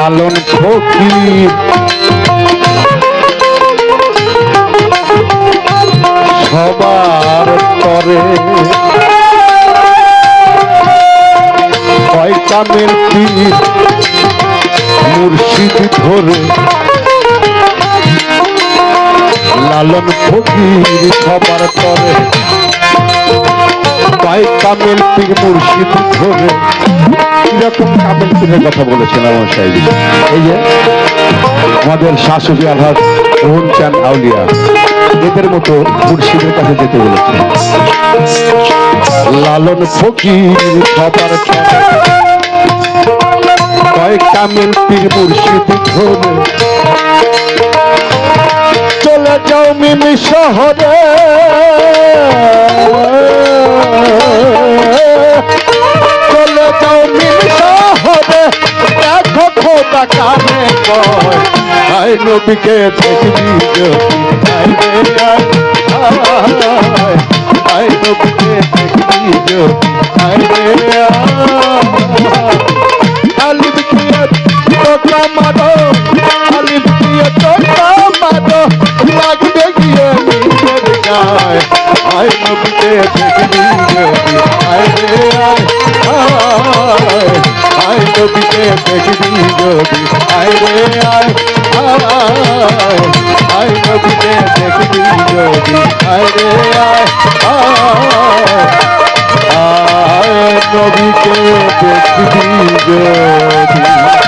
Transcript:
লালন ফকির। সবার তরে কয়টামের পীর মুর্শিদ ধরে। লালন ফকির সবার তরে। আমার আমাদের শাশুড়ি আলহাজ মোহন চান আউলিয়া, এদের মতো মুর্শিদের কাছে যেতে বলেছে লালন ফকির সবার চলে যাও মিমি শহরে। চলে যাও মিমি শহরে দেখো খোদা কানে কয় আই নবীকে দেখবি যদি আই রে আয়, আয়, আই নবীকে দেখবি যদি আই রে আয়। আলিফ দিয়ে টোকা মারো আলিফ দিয়ে টোকা মারো লাগবে গিয়ে নিজের গায় আয় নবীতে দেখবি নবীতে দেখবি যদি আয় রে আয় আয় নবীতে দেখবি যদি আয় রে আয় আয় নদীকে দেখবি যদি